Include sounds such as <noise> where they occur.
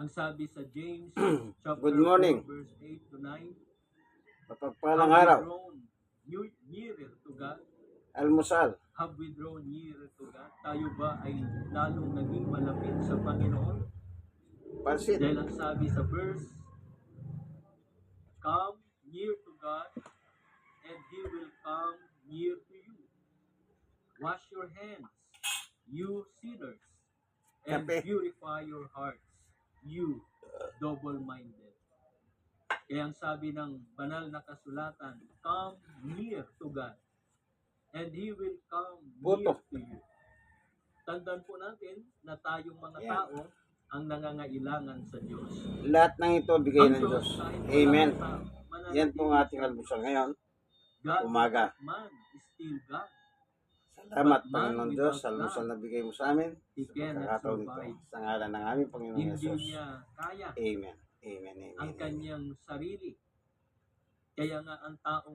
Ang sabi sa James <clears throat> chapter Good morning. 4, verse 8 to 9, Mapagpalang araw. new- nearer to God? Almusal. Have we drawn nearer to God? Tayo ba ay lalong naging malapit sa Panginoon? Pansit. Dahil ang sabi sa verse, Come near to God, and He will come near to you. Wash your hands, you sinners, and Kape. purify your hearts, you double-minded. Kaya ang sabi ng banal na kasulatan, Come near to God, and He will come near Boto. to you. Tandaan po natin na tayong mga Yan. tao ang nangangailangan sa Diyos. Lahat ng ito bigay ng Diyos. kahit wala Amen. Yan po ang ating sa almusal ngayon. God umaga. man is still God. Salamat, Panginoon Diyos, sa God, na bigay mo sa amin. Sa pagkakataon ito. survive. Sa ngalan ng aming Panginoon Yesus. Amen. Amen. Amen. ang Amen. kanyang sarili. Kaya nga ang taong